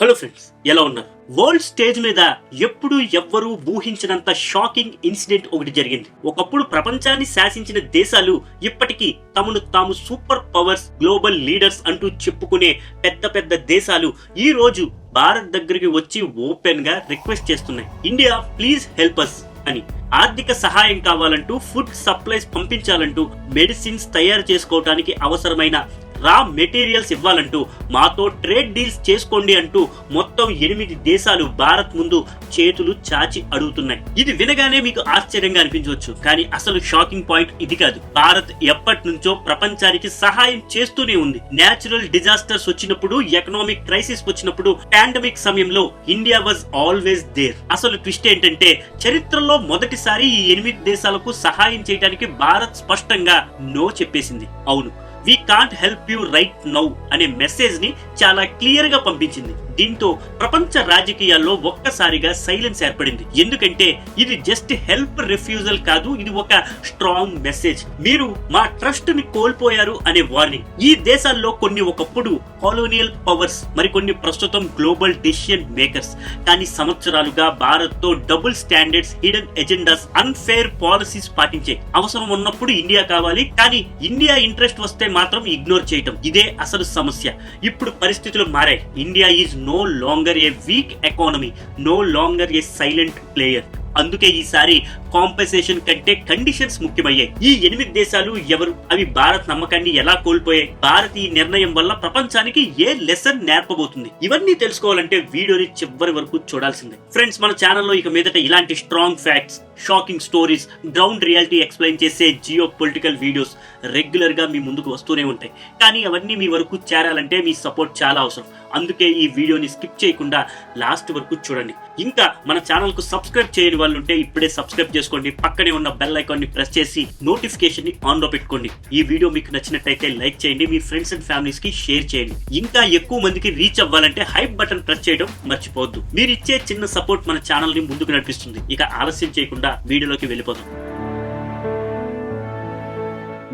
Hello friends ఎలా ఉన్నారు? World stage మీద ఎప్పుడు ఎవ్వరూ ఊహించినంత షాకింగ్ ఇన్సిడెంట్ ఒకటి జరిగింది. ఒకప్పుడు ప్రపంచాన్ని శాసించిన దేశాలు ఇప్పటికీ తమను తాము సూపర్ పవర్స్ గ్లోబల్ లీడర్స్ అంటూ చెప్పుకునే పెద్ద పెద్ద దేశాలు ఈ రోజు భారత్ దగ్గరికి వచ్చి ఓపెన్గా రిక్వెస్ట్ చేస్తున్నాయి. ఇండియా ప్లీజ్ హెల్ప్ అస్ అని. ఆర్థిక సహాయం కావాలంటూ ఫుడ్ సప్లైస్ పంపించాలంటూ మెడిసిన్స్ తయారు చేసుకోవడానికి అవసరమైన రా మెటీరియల్స్ ఇవ్వాలంటూ మాతో ట్రేడ్ డీల్స్ చేసుకోండి అంటూ మొత్తం ఎనిమిది దేశాలు భారత్ ముందు చేతులు చాచి అడుగుతున్నాయి. ఇది వినగానే మీకు ఆశ్చర్యంగా అనిపించవచ్చు కానీ అసలు షాకింగ్ పాయింట్ ఇది కాదు. భారత్ ఎప్పటి నుంచో ప్రపంచానికి సహాయం చేస్తూనే ఉంది. నేచురల్ డిజాస్టర్స్ వచ్చినప్పుడు ఎకనామిక్ క్రైసిస్ వచ్చినప్పుడు పాండమిక్ సమయంలో ఇండియా వాజ్ ఆల్వేస్ దేర్. అసలు ట్విస్ట్ ఏంటంటే చరిత్రలో మొదటిసారి ఈ ఎనిమిది దేశాలకు సహాయం చేయడానికి భారత్ స్పష్టంగా నో చెప్పేసింది. అవును we can't help you right now అనే మెసేజ్ని చాలా క్లియర్గా పంపించింది. దీంతో ప్రపంచ రాజకీయాల్లో ఒక్కసారిగా సైలెన్స్ ఏర్పడింది. ఎందుకంటే ఇది జస్ట్ హెల్ప్ రిఫ్యూజల్ కాదు ఇది ఒక స్ట్రాంగ్ మెసేజ్. మీరు మా ట్రస్ట్ని కోల్పోయారు అనే వార్నింగ్. ఈ దేశాల్లో కొన్ని ఒకప్పుడు కాలోనియల్ పవర్స్ మరికొన్ని ప్రస్తుతం గ్లోబల్ డెసిషన్ మేకర్స్. కానీ సంవత్సరాలుగా భారత్తో double standards hidden agendas unfair policies పాటించే అవసరం ఉన్నప్పుడు ఇండియా కావాలి. కానీ ఇండియా ఇంట్రెస్ట్ వస్తే మాత్రం ఇగ్నోర్ చేయటం. ఇదే అసలు సమస్య. ఇప్పుడు పరిస్థితులు మారాయి. India is no longer a weak economy no longer a silent player అందుకే ఈసారి కాంపెన్సేషన్ కంటే కండిషన్స్ ముఖ్యమయ్యాయి. ఈ ఎనిమిది దేశాలు ఎవరు? అవి భారత్ నమ్మకాన్ని ఎలా కోల్పోయాయి? భారత్ ఈ నిర్ణయం వల్ల ప్రపంచానికి ఏ లెసన్ నేర్పబోతుంది? ఇవన్నీ తెలుసుకోవాలంటే వీడియోని చివరి వరకు చూడాల్సిందే. ఫ్రెండ్స్ మన ఛానల్లో ఇక మీదట ఇలాంటి strong facts shocking stories ground reality explain చేసే జియో పొలిటికల్ వీడియోస్ రెగ్యులర్గా మీ ముందుకు వస్తూనే ఉంటాయి. కానీ అవన్నీ మీ వరకు చేరాలంటే మీ సపోర్ట్ చాలా అవసరం. అందుకే ఈ వీడియోని స్కిప్ చేయకుండా లాస్ట్ వరకు చూడండి. ఇంకా మన ఛానల్కు సబ్స్క్రైబ్ చేయని వాళ్ళు ఉంటే ఇప్పుడే సబ్స్క్రైబ్ చేసుకోండి. పక్కనే ఉన్న బెల్ ఐకాన్ని ప్రెస్ చేసి నోటిఫికేషన్ని పెట్టుకోండి. ఈ వీడియో మీకు నచ్చినట్టయితే లైక్ చేయండి. మీ ఫ్రెండ్స్ అండ్ ఫ్యామిలీస్కి షేర్ చేయండి. ఇంకా ఎక్కువ మందికి రీచ్ అవ్వాలంటే హైప్ బటన్ ప్రెస్ చేయడం మర్చిపోవద్దు. మీరు ఇచ్చే చిన్న సపోర్ట్ మన ఛానల్ని ముందుకు నడిపిస్తుంది. ఇక ఆలస్యం చేయకుండా వీడియోలోకి వెళ్ళిపోదాం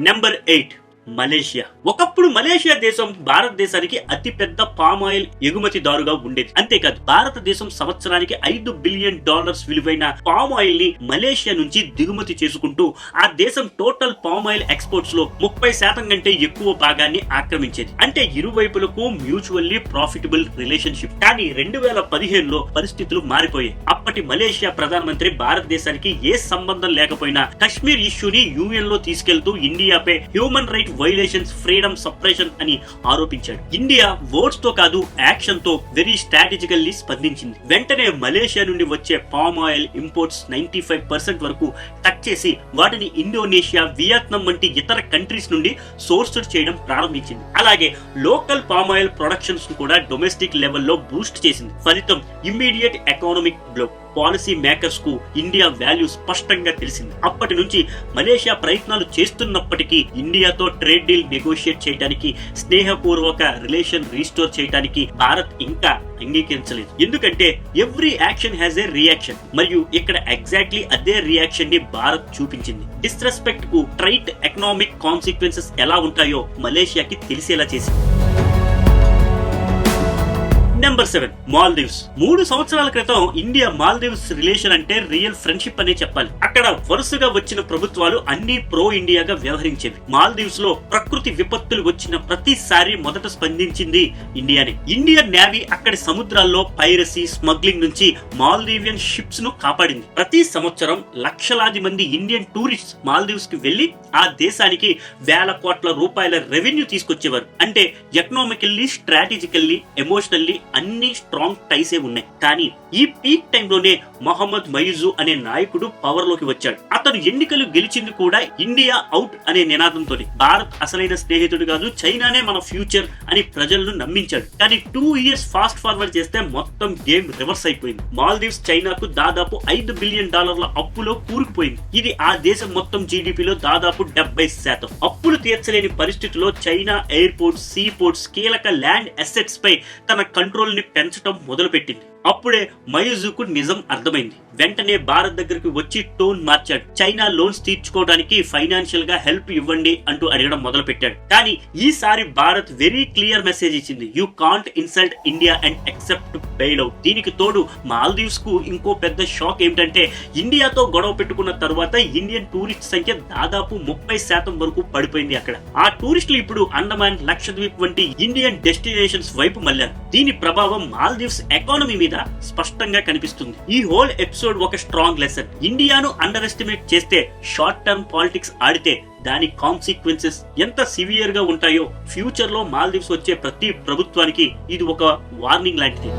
నెంబర్ ఎయిట్ మలేషియా. ఒకప్పుడు మలేషియా దేశం భారతదేశానికి అతి పెద్ద పామ్ ఆయిల్ ఎగుమతిదారుగా ఉండేది. అంతేకాదు భారతదేశం సంవత్సరానికి ఐదు బిలియన్ డాలర్స్ విలువైన పామ్ ఆయిల్ని మలేషియా నుంచి దిగుమతి చేసుకుంటూ ఆ దేశం టోటల్ పామ్ ఆయిల్ ఎక్స్పోర్ట్స్లో ముప్పై శాతం కంటే ఎక్కువ భాగాన్ని ఆక్రమించేది. అంటే ఇరువైపులకు మ్యూచువల్లీ ప్రాఫిటబుల్ రిలేషన్షిప్. కానీ రెండు వేల పదిహేనులో పరిస్థితులు మారిపోయాయి. అప్పటి మలేషియా ప్రధానమంత్రి భారతదేశానికి ఏ సంబంధం లేకపోయినా కశ్మీర్ ఇష్యూని యూఎన్లో తీసుకెళ్తూ ఇండియాపై human right violations freedom suppression అని ఆరోపించాడు. ఇండియా వర్డ్స్తో కాదు యాక్షన్తో వెరీ స్ట్రాటజికల్లీ స్పందించింది. వెంటనే మలేషియా నుండి వచ్చే palm oil imports ninety five percent వరకు కట్ చేసి వాటిని ఇండోనేషియా వియత్నాం వంటి ఇతర కంట్రీస్ నుండి సోర్స్డ్ చేయడం ప్రారంభించింది. అలాగే లోకల్ పామ్ ఆయిల్ ప్రొడక్షన్స్ కూడా డొమెస్టిక్ లెవెల్లో బూస్ట్ చేసింది. ఫలితం ఇమ్మీడియట్ ఎకనామిక్ బ్లో పాలసీ మేకర్స్కు ఇండియా వాల్యూ స్పష్టంగా తెలిసింది. అప్పటి నుంచి మలేషియా ప్రయత్నాలు చేస్తున్నప్పటికీ ఇండియాతో ట్రేడ్ డీల్ నెగోషియేట్ చేయడానికి స్నేహపూర్వక రిలేషన్ రీస్టోర్ చేయడానికి భారత్ ఇంకా అంగీకరించలేదు. ఎందుకంటే every action has a reaction. మరియు ఇక్కడ ఎగ్జాక్ట్లీ అదే రియాక్షన్ని భారత్ చూపించింది. డిస్రెస్పెక్ట్కు ట్రైట్ ఎకనామిక్ కాన్సిక్వెన్సెస్ ఎలా ఉంటాయో మలేషియాకి తెలిసేలా చేసింది. నెంబర్ సెవెన్ మాల్దీవ్స్ మూడు సంవత్సరాల క్రితం ఇండియా మాల్దీవ్స్ రిలేషన్ అంటే రియల్ ఫ్రెండ్షిప్ అనే చెప్పాలి. అక్కడ వరుసగా వచ్చిన ప్రభుత్వాలు అన్ని ప్రో ఇండియాగా వ్యవహరించేవి. మాల్దీవ్స్లో ప్రకృతి విపత్తులు వచ్చిన ప్రతిసారి మొదట స్పందించింది ఇండియానే ఇండియన్ నేవీ అక్కడి సముద్రాల్లో పైరసీ స్మగ్లింగ్ నుంచి మాల్దీవియన్ షిప్స్ను కాపాడింది. ప్రతి సంవత్సరం లక్షలాది మంది ఇండియన్ టూరిస్ట్ మాల్దీవ్స్కి వెళ్ళి ఆ దేశానికి వేల కోట్ల రూపాయల రెవెన్యూ తీసుకొచ్చేవారు. అంటే ఎకనామికల్లీ స్ట్రాటజికల్లీ ఎమోషనల్లీ అన్ని స్ట్రాంగ్ టైసే ఉన్నాయి. కానీ ఈ పీక్ టైంలోనే మొహమ్మద్ మయూజు అనే నాయకుడు పవర్లోకి వచ్చాడు. అతను ఎన్నికలు గెలిచింది కూడా ఇండియా అవుట్ అనే నినాదంతో భారత్ అసలైన స్నేహితుడు కాదు చైనానే మన ఫ్యూచర్ అని ప్రజలను నమ్మించాడు. కానీ టూ ఇయర్స్ ఫాస్ట్ ఫార్వర్డ్ చేస్తే మొత్తం గేమ్ రివర్స్ అయిపోయింది. మాల్దీవ్స్ చైనాకు దాదాపు ఐదు బిలియన్ డాలర్ల అప్పులో కూరుకుపోయింది. ఇది ఆ దేశం మొత్తం జీడిపిలో దాదాపు డెబ్బై శాతం. అప్పులు తీర్చలేని పరిస్థితిలో చైనా ఎయిర్పోర్ట్స్ సీ పోర్ట్స్ కీలక ల్యాండ్ అసెట్స్ పై తన కంట్రోల్ ని పెంచడం మొదలుపెట్టింది. అప్పుడే మయూజుకు నిజం అర్థమైంది. వెంటనే భారత్ దగ్గరికి వచ్చి టోన్ మార్చాడు. చైనా లోన్స్ తీర్చుకోవడానికి ఫైనాన్షియల్గా హెల్ప్ ఇవ్వండి అంటూ అడగడం మొదలు పెట్టాడు కానీ ఈసారి భారత్ వెరీ క్లియర్ మెసేజ్ ఇచ్చింది. You can't insult India and except bail out. దీనికి తోడు మాల్దీవ్స్కు ఇంకో పెద్ద షాక్ ఏమిటంటే ఇండియాతో గొడవ పెట్టుకున్న తర్వాత ఇండియన్ టూరిస్ట్ సంఖ్య దాదాపు ముప్పై శాతం వరకు పడిపోయింది అక్కడ. ఆ టూరిస్టులు ఇప్పుడు అండమాన్ లక్షద్వీప్ వంటి ఇండియన్ డెస్టినేషన్స్ వైపు మళ్ళారు. దీని ప్రభావం మాల్దీవ్స్ ఎకానమీ మీద స్పష్టంగా కనిపిస్తుంది. ఈ హోల్ ఎపిసోడ్ ఒక స్ట్రాంగ్ లెసన్. ఇండియాను అండర్ ఎస్టిమేట్ చేస్తే షార్ట్ టర్మ్ పాలిటిక్స్ ఆడితే దాని కాన్సిక్వెన్సెస్ ఎంత సివియర్గా ఉంటాయో ఫ్యూచర్లో మాల్దీవ్స్ వచ్చే ప్రతి ప్రభుత్వానికి ఇది ఒక వార్నింగ్ లాంటిది.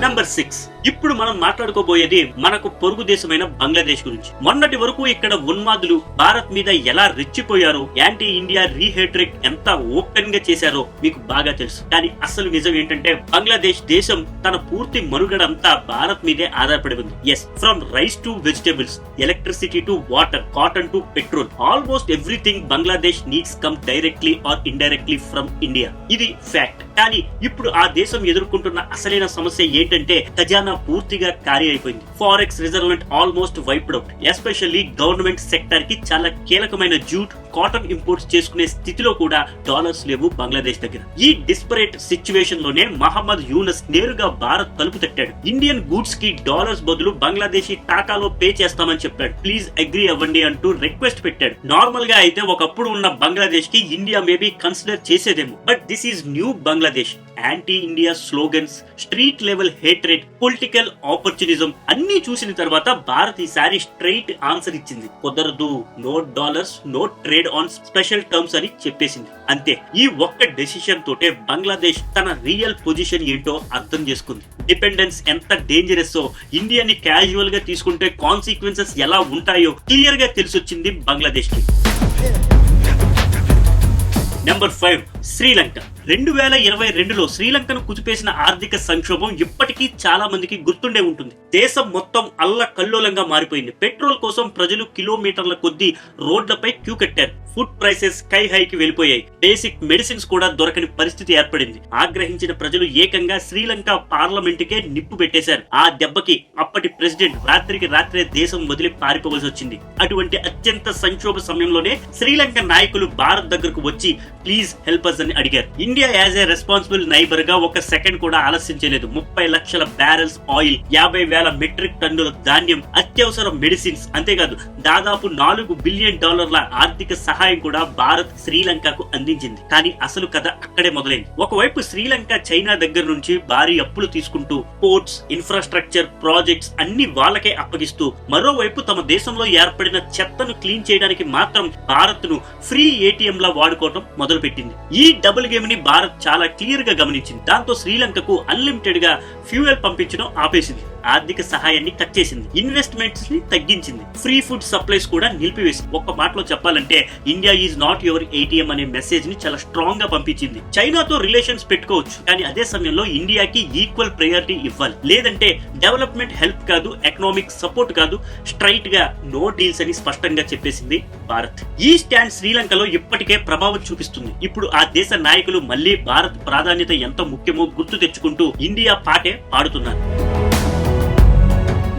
నంబర్ సిక్స్ ఇప్పుడు మనం మాట్లాడుకోబోయేది మనకు పొరుగు దేశమైన బంగ్లాదేశ్ గురించి. మొన్నటి వరకు ఇక్కడ ఉన్మాదులు భారత్ మీద ఎలా రెచ్చిపోయారో యాంటీ ఇండియా రీహేట్రిక్ ఎంత ఓపెన్గా చేశారో మీకు బాగా తెలుసు. కానీ అసలు నిజం ఏంటంటే బంగ్లాదేశ్ దేశం తన పూర్తి మనుగడ అంతా భారత్ మీదే ఆధారపడి ఉంది. Yes from rice to vegetables electricity to water cotton to petrol almost everything Bangladesh needs come directly or indirectly from India ఇది ఫ్యాక్ట్ కానీ ఇప్పుడు ఆ దేశం ఎదుర్కొంటున్న అసలైన సమస్య ఏంటంటే ఖజానా పూర్తిగా ఖాళీ అయిపోయింది. Forex రిజర్వ్మెంట్ almost wiped out especially government సెక్టర్కి చాలా కీలకమైన జూట్ కాటన్ ఇంపోర్ట్స్ చేసుకునే స్థితిలో కూడా డాలర్స్ లేవు బంగ్లాదేశ్ దగ్గర. ఈ డిస్పరేట్ సిచ్యువేషన్లోనే మహమ్మద్ యూనస్ నేరుగా భారత్ తలుపు తట్టాడు. ఇండియన్ గూడ్స్కి డాలర్స్ బదులు బంగ్లాదేశీ టాకాలో పే చేస్తామని చెప్పాడు. ప్లీజ్ అగ్రీ అవ్వండి అంటూ రిక్వెస్ట్ పెట్టాడు. నార్మల్గా అయితే ఒకప్పుడు ఉన్న బంగ్లాదేశ్కి India maybe consider చేసేదేమో. But this is new Bangladesh anti India slogans street level hatred political opportunism అన్ని చూసిన తర్వాత భారత్ ఈసారి స్ట్రైట్ ఆన్సర్ ఇచ్చింది. కుదరదు. No dollars no trade on special terms అని చెప్పేసింది. అంతే ఈ ఒక్క డెసిషన్ తోటే బంగ్లాదేశ్ తన రియల్ పొజిషన్ ఏంటో అర్థం చేసుకుంది. డిపెండెన్స్ ఎంత డేంజరస్ ఇండియాని క్యాజువల్గా తీసుకుంటే కాన్సిక్వెన్సెస్ ఎలా ఉంటాయో క్లియర్గా తెలిసొచ్చింది బంగ్లాదేశ్కి నెంబర్ ఫైవ్ శ్రీలంక రెండు వేల ఇరవై రెండులో శ్రీలంకను కుదిపేసిన ఆర్థిక సంక్షోభం ఇప్పటికీ చాలా మందికి గుర్తుండే ఉంటుంది. దేశం మొత్తం అల్ల కల్లోలంగా మారిపోయింది. పెట్రోల్ కోసం ప్రజలు కిలోమీటర్ల కొద్దీ రోడ్లపై క్యూ కట్టారు. ఫుడ్ ప్రైసెస్ స్కై హైకి వెళ్ళిపోయాయి. బేసిక్ మెడిసిన్స్ కూడా దొరకని పరిస్థితి ఏర్పడింది. ఆగ్రహించిన ప్రజలు ఏకంగా శ్రీలంక పార్లమెంట్ కే నిప్పు పెట్టేశారు. ఆ దెబ్బకి అప్పటి ప్రెసిడెంట్ రాత్రికి రాత్రే దేశం వదిలి పారిపోవలసి వచ్చింది. అటువంటి అత్యంత సంక్షోభ సమయంలోనే శ్రీలంక నాయకులు భారత్ దగ్గరకు వచ్చి ప్లీజ్ హెల్ప్ అస్ అని అడిగారు. ఇండియా యాజ్ ఏ రెస్పాన్సిబుల్ నైబర్గా ఒక సెకండ్ కూడా ఆలస్యం చేయలేదు. ముప్పై లక్షల బ్యారెల్స్ ఆయిల్ యాభై వేల మెట్రిక్ టన్నుల ధాన్యం అత్యవసర మెడిసిన్స్ అంతేకాదు దాదాపు నాలుగు బిలియన్ డాలర్ల ఆర్థిక సహాయం కూడా భారత్ శ్రీలంకకు అందించింది. కానీ అసలు కథ అక్కడే మొదలైంది. ఒకవైపు శ్రీలంక చైనా దగ్గర నుంచి భారీ అప్పులు తీసుకుంటూ పోర్ట్స్ ఇన్ఫ్రాస్ట్రక్చర్ ప్రాజెక్ట్స్ అన్ని వాళ్ళకే అప్పగిస్తూ మరోవైపు తమ దేశంలో ఏర్పడిన చెత్తను క్లీన్ చేయడానికి మాత్రం భారత్ను ఫ్రీ ఏటీఎం లా వాడుకోవడం మొదలుపెట్టింది. ఈ డబుల్ గేమ్ని భారత్ చాలా క్లియర్గా గమనించింది. దాంతో శ్రీలంకకు అన్లిమిటెడ్గా ఫ్యూయల్ పంపించడం ఆపేసింది. ఆర్థిక సహాయాన్ని కట్ చేసింది. ఇన్వెస్ట్మెంట్స్ని తగ్గించింది. ఫ్రీ ఫుడ్ సప్లైస్ కూడా నిలిపివేసింది. ఒక్క మాటలో చెప్పాలంటే India is not your ATM అనే మెసేజ్ని చాలా స్ట్రాంగ్గా పంపించింది. చైనాతో రిలేషన్స్ పెట్టుకోవచ్చు కానీ అదే సమయంలో ఇండియాకి ఈక్వల్ ప్రయారిటీ ఇవ్వాలి. లేదంటే డెవలప్మెంట్ హెల్ప్ కాదు ఎకనామిక్ సపోర్ట్ కాదు స్ట్రైట్గా నో డీల్స్ అని స్పష్టంగా చెప్పేసింది భారత్. ఈ స్టాండ్ శ్రీలంకలో ఇప్పటికే ప్రభావం చూపిస్తుంది. ఇప్పుడు ఆ దేశ నాయకులు మళ్ళీ భారత్ ప్రాధాన్యత ఎంత ముఖ్యమో గుర్తు తెచ్చుకుంటూ ఇండియా పాటే పాడుతున్నారు.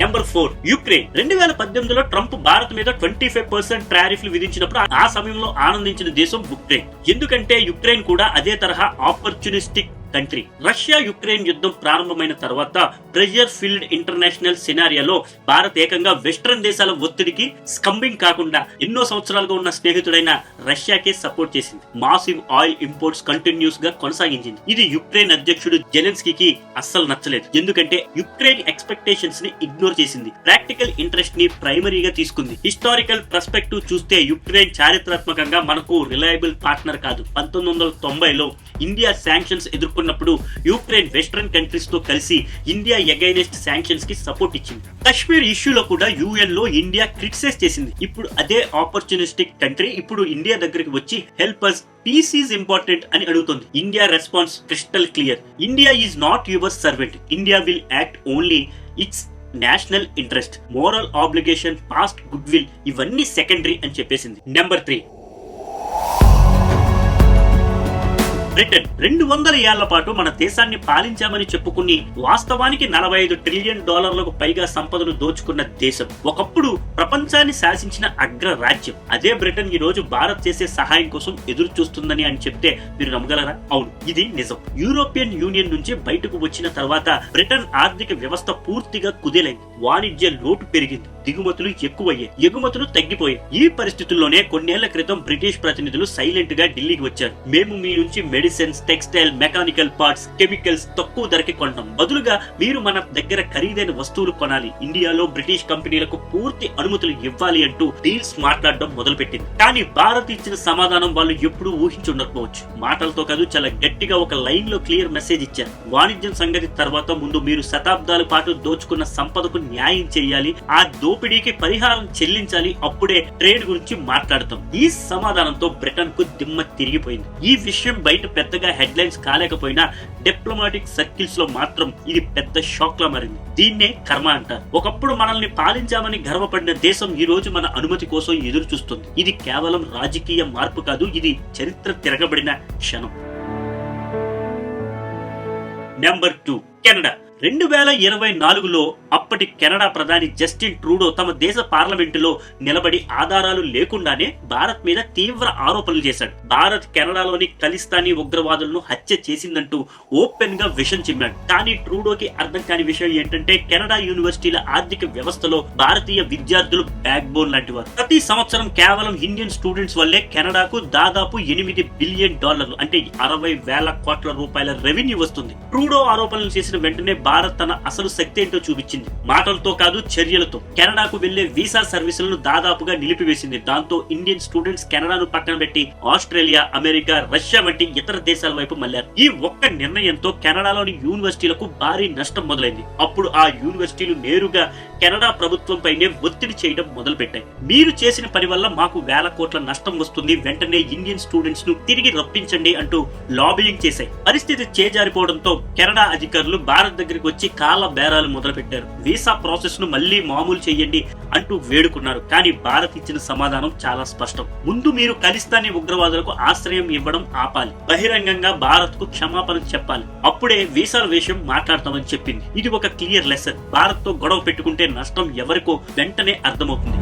Number four Ukraine. రెండు వేల పద్దెనిమిదిలో ట్రంప్ భారత్ మీద ట్వంటీ ఫైవ్ పర్సెంట్ టారిఫ్లు విధించినప్పుడు ఆ సమయంలో ఆనందించిన దేశం యుక్రెయిన్ ఎందుకంటే యుక్రెయిన్ కూడా అదే తరహా ఆపర్చునిస్టిక్ కంట్రీ. రష్యా యుక్రెయిన్ యుద్ధం ప్రారంభమైన తర్వాత ప్రెజర్ ఫీల్డ్ ఇంటర్నేషనల్ సినారియాలో భారత్ ఏకంగా వెస్ట్రన్ దేశాల ఒత్తిడికి స్కంబింగ్ కాకుండా ఎన్నో సంవత్సరాలుగా ఉన్న స్నేహితుడైన రష్యాకే సపోర్ట్ చేసింది. మాసివ్ ఆయిల్ ఇంపోర్ట్స్ కంటిన్యూస్గా కొనసాగించింది. ఇది యుక్రెయిన్ అధ్యక్షుడు జెలెన్స్కీకి అస్సలు నచ్చలేదు. ఎందుకంటే యుక్రెయిన్ ఎక్స్పెక్టేషన్స్ని ఇగ్నోర్ చేసింది. ప్రాక్టికల్ ఇంట్రెస్ట్ని ప్రైమరీగా తీసుకుంది. హిస్టారికల్ పర్స్పెక్టివ్ చూస్తే యుక్రెయిన్ చారిత్రాత్మకంగా మనకు రిలయబుల్ పార్ట్నర్ కాదు. పంతొమ్మిది వందల తొంభైలో ఇండియా శాంక్షన్స్ ఎదుర్కొన్నప్పుడు యుక్రెయిన్ వెస్ట్రన్ కంట్రీస్తో కలిసి ఇండియా ఎగైనెస్ట్ శాంక్షన్స్కి సపోర్ట్ ఇచ్చింది. కశ్మీర్ ఇష్యూలో కూడా యుఎన్లో ఇండియా క్రిటిసైజ్ చేసింది. ఇప్పుడు అదే ఆపర్చునిస్టిక్ కంట్రీ ఇప్పుడు ఇండియా దగ్గరికి వచ్చి help us peace is important అని అడుగుతుంది. India response crystal clear India is not your servant India will act only its national interest moral obligation past good will ఇవన్నీ secondary అని చెప్పేసింది. నెంబర్ త్రీ బ్రిటన్ రెండు వందల ఏళ్ళ పాటు మన దేశాన్ని పాలించామని చెప్పుకుని వాస్తవానికి నలభై ఐదు ట్రిలియన్ డాలర్లకు పైగా సంపదను దోచుకున్న దేశం. ఒకప్పుడు ప్రపంచాన్ని శాసించిన అగ్ర రాజ్యం. అదే బ్రిటన్ ఈ రోజు భారత్ చేసే సహాయం కోసం ఎదురు చూస్తుందని అని చెప్తే మీరు నమ్మగలరా? అవును ఇది నిజం. యూరోపియన్ యూనియన్ నుంచి బయటకు వచ్చిన తర్వాత బ్రిటన్ ఆర్థిక వ్యవస్థ పూర్తిగా కుదేలైంది. వాణిజ్య లోటు పెరిగింది. దిగుమతులు ఎక్కువయ్యాయి. ఎగుమతులు తగ్గిపోయాయి. ఈ పరిస్థితుల్లోనే కొన్నేళ్ళ క్రితం బ్రిటిష్ ప్రతినిధులు సైలెంట్గా ఢిల్లీకి వచ్చారు. మేము మీ నుంచి medicines textile mechanical parts chemicals తక్కువ ధరకి కొంటాం బదులుగా మీరు మన దగ్గర ఖరీదైన వస్తువులు కొనాలి. ఇండియాలో బ్రిటిష్ కంపెనీలకు పూర్తి అనుమతులు ఇవ్వాలి అంటూ డీల్స్ మాట్లాడడం మొదలుపెట్టింది. కానీ భారత్ ఇచ్చిన సమాధానం వాళ్ళు ఎప్పుడూ ఊహించుండకపోవచ్చు. మాటలతో కాదు చాలా గట్టిగా ఒక లైన్లో క్లియర్ మెసేజ్ ఇచ్చారు. వాణిజ్యం సంగతి తర్వాత ముందు మీరు శతాబ్దాల పాటు దోచుకున్న సంపదకు న్యాయం చేయాలి ఆ దోపిడీకి పరిహారం చెల్లించాలి అప్పుడే ట్రేడ్ గురించి మాట్లాడతాం. ఈ సమాధానంతో బ్రిటన్కు దిమ్మ తిరిగిపోయింది. ఈ విషయం బయట పెద్దగా హెడ్లైన్స్ కాలేకపోయినా డిప్లొమాటిక్ సర్కిల్స్లో మాత్రం ఇది పెద్ద షాక్ లా మారింది. దీన్నే కర్మ అంటారు. ఒకప్పుడు మనల్ని పాలించామని గర్వపడిన దేశం ఈ రోజు మన అనుమతి కోసం ఎదురు చూస్తుంది ఇది కేవలం రాజకీయ మార్పు కాదు ఇది చరిత్ర తిరగబడిన క్షణం. Number two. కెనడా. రెండు వేల ఇరవై నాలుగులో అప్పటి కెనడా ప్రధాని జస్టిన్ ట్రూడో తమ దేశ పార్లమెంటులో నిలబడి ఆధారాలు లేకుండానే భారత్ మీద తీవ్ర ఆరోపణలు చేశాడు. భారత్ కెనడాలోని ఖలిస్తానీ ఉగ్రవాదులను హత్య చేసిందంటూ ఓపెన్గా విషం చిమ్మాడు. కానీ ట్రూడోకి అర్థం కాని విషయం ఏంటంటే కెనడా యూనివర్సిటీల ఆర్థిక వ్యవస్థలో భారతీయ విద్యార్థులు బ్యాక్ బోన్ లాంటి వారు ప్రతి సంవత్సరం కేవలం ఇండియన్ స్టూడెంట్స్ వల్లే కెనడాకు దాదాపు ఎనిమిది బిలియన్ డాలర్లు అంటే అరవై వేల కోట్ల రూపాయల రెవెన్యూ వస్తుంది. ట్రూడో ఆరోపణలు చేసిన వెంటనే భారత్ తన అసలు శక్తి ఏంటో చూపించింది. మాటలతో కాదు చర్యలతో. కెనడాకు వెళ్ళే వీసా సర్వీసులను దాదాపుగా నిలిపివేసింది. దాంతో ఇండియన్ స్టూడెంట్స్ కెనడాను పక్కన పెట్టి ఆస్ట్రేలియా అమెరికా రష్యా వంటి ఇతర దేశాల వైపు మళ్ళారు ఈ ఒక్క నిర్ణయంతో కెనడాలోని యూనివర్సిటీలకు భారీ నష్టం మొదలైంది. అప్పుడు ఆ యూనివర్సిటీలు నేరుగా కెనడా ప్రభుత్వం పైనే ఒత్తిడి చేయడం మొదలుపెట్టాయి. మీరు చేసిన పని వల్ల మాకు వేల కోట్ల నష్టం వస్తుంది. వెంటనే ఇండియన్ స్టూడెంట్స్ను తిరిగి రప్పించండి అంటూ లాబియింగ్ చేశాయి. పరిస్థితి చేజారిపోవడంతో కెనడా అధికారులు భారత్ దగ్గరికి వచ్చి కాళ్ళ బేరాలు మొదలుపెట్టారు. వీసా ప్రాసెస్ను మళ్ళీ మామూలు చేయండి అంటూ వేడుకున్నారు. కానీ భారత్ ఇచ్చిన సమాధానం చాలా స్పష్టం. ముందు మీరు ఖలిస్తానీ ఉగ్రవాదులకు ఆశ్రయం ఇవ్వడం ఆపాలి. బహిరంగంగా భారత్కు క్షమాపణ చెప్పాలి. అప్పుడే వీసాల విషయం మాట్లాడతామని చెప్పింది. ఇది ఒక క్లియర్ లెసన్. భారత్తో గొడవ పెట్టుకుంటే నష్టం ఎవరికో వెంటనే అర్థమవుతుంది.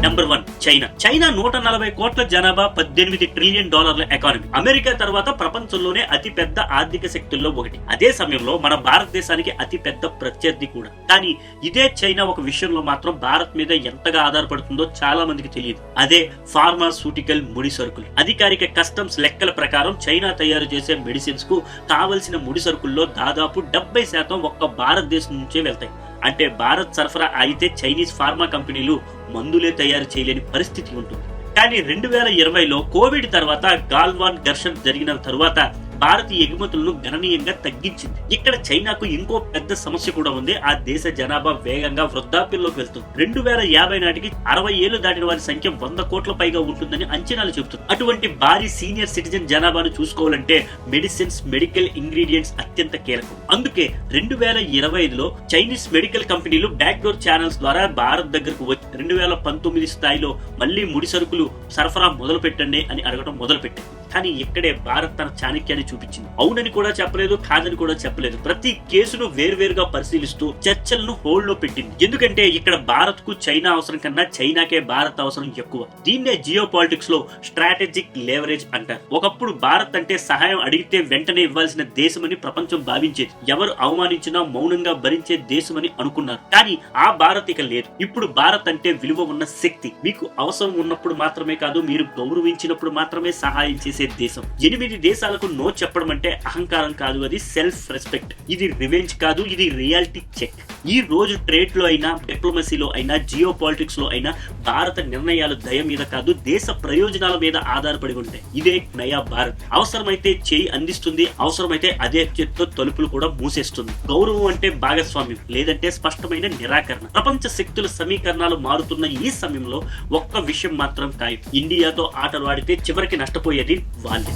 Number one. చైనా. చైనా నూట నలభై కోట్ల జనాభా పద్దెనిమిది ట్రిలియన్ డాలర్ల ఎకానమీ అమెరికా తర్వాత ప్రపంచంలోనే అతి పెద్ద ఆర్థిక శక్తుల్లో ఒకటి. అదే సమయంలో మన భారతదేశానికి అతి పెద్ద ప్రత్యర్థి కూడా. కానీ ఇదే చైనా ఒక విషయంలో మాత్రం భారత్ మీద ఎంతగా ఆధారపడుతుందో చాలా మందికి తెలియదు. అదే ఫార్మాస్యూటికల్ ముడి సరుకులు. అధికారిక కస్టమ్స్ లెక్కల ప్రకారం చైనా తయారు చేసే మెడిసిన్స్కు కావలసిన ముడి సరుకుల్లో దాదాపు డెబ్బై శాతం ఒక్క భారతదేశం నుంచే వెళ్తాయి. అంటే భారత్ సరఫరా అయితే చైనీస్ ఫార్మా కంపెనీలు మందులే తయారు చేయలేని పరిస్థితి ఉంటుంది. కానీ రెండు వేల ఇరవైలో కోవిడ్ తర్వాత గాల్వాన్ ఘర్షణ జరిగిన తరువాత భారత్ ఎగుమతులను గణనీయంగా తగ్గించింది. ఇక్కడ చైనాకు ఇంకో పెద్ద సమస్య కూడా ఉంది. ఆ దేశ జనాభా వేగంగా వృద్ధాప్యంలోకి వెళ్తుంది. రెండు వేల యాభై నాటికి అరవై ఏళ్ళు దాటిన వారి సంఖ్య వంద కోట్ల పైగా ఉంటుందని అంచనాలు చెబుతుంది అటువంటి భారీ సీనియర్ సిటిజన్ జనాభాను చూసుకోవాలంటే మెడిసిన్స్ మెడికల్ ఇంగ్రీడియంట్స్ అత్యంత కీలకం. అందుకే రెండు వేల ఇరవై ఐదులో చైనీస్ మెడికల్ కంపెనీలు బ్యాక్ డోర్ ఛానల్స్ ద్వారా భారత్ దగ్గరకు వచ్చి రెండు వేల పంతొమ్మిది స్థాయిలో మళ్ళీ ముడి సరుకులు సరఫరా మొదలు పెట్టండి అని అడగడం మొదలు పెట్టింది కానీ ఇక్కడే భారత్ తన చాణక్యాన్ని చూపించింది. అవునని కూడా చెప్పలేదు కాదని కూడా చెప్పలేదు. ప్రతి కేసును వేర్వేరుగా పరిశీలిస్తూ చర్చలను హోల్డ్లో పెట్టింది. ఎందుకంటే ఇక్కడ భారత్కు చైనా అవసరం కన్నా చైనాకే భారత్ అవసరం ఎక్కువ. దీన్నే జియో పాలిటిక్స్లో స్ట్రాటజిక్ లేవరేజ్ అంటారు. ఒకప్పుడు భారత్ అంటే సహాయం అడిగితే వెంటనే ఇవ్వాల్సిన దేశమని ప్రపంచం భావించేది. ఎవరు అవమానించినా మౌనంగా భరించే దేశమని అనుకున్నారు. కానీ ఆ భారత్ ఇక లేదు. ఇప్పుడు భారత్ అంటే విలువ ఉన్న శక్తి. మీకు అవసరం ఉన్నప్పుడు మాత్రమే కాదు మీరు గౌరవించినప్పుడు మాత్రమే సహాయం చేసే దేశం. ఎనిమిది దేశాలకు నో చెప్పడం అంటే అహంకారం కాదు అది సెల్ఫ్ రెస్పెక్ట్ ఇది రివెంజ్ కాదు ఇది రియాలిటీ చెక్ ఈ రోజు ట్రేడ్లో అయినా డిప్లొమసీలో అయినా జియో పాలిటిక్స్లో అయినా భారత నిర్ణయాలు దయ మీద కాదు దేశ ప్రయోజనాల మీద ఆధారపడి ఉంటాయి. ఇదే నయా భారత్. అవసరమైతే చేయి అందిస్తుంది అవసరమైతే అదే చేతితో తలుపులు కూడా మూసేస్తుంది. గౌరవం అంటే భాగస్వామ్యం లేదంటే స్పష్టమైన నిరాకరణ. ప్రపంచ శక్తుల సమీకరణాలు మారుతున్న ఈ సమయంలో ఒక్క విషయం మాత్రం ఖాయం. ఇండియాతో ఆటలు ఆడితే చివరికి నష్టపోయేది వాళ్ళే.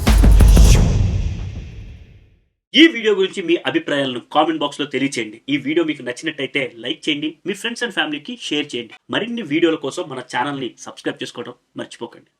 ఈ వీడియో గురించి మీ అభిప్రాయాలను కామెంట్ బాక్స్లో తెలియచేయండి. ఈ వీడియో మీకు నచ్చినట్టయితే లైక్ చేయండి మీ ఫ్రెండ్స్ అండ్ ఫ్యామిలీకి షేర్ చేయండి. మరిన్ని వీడియోల కోసం మన ఛానల్ని సబ్స్క్రైబ్ చేసుకోవడం మర్చిపోకండి.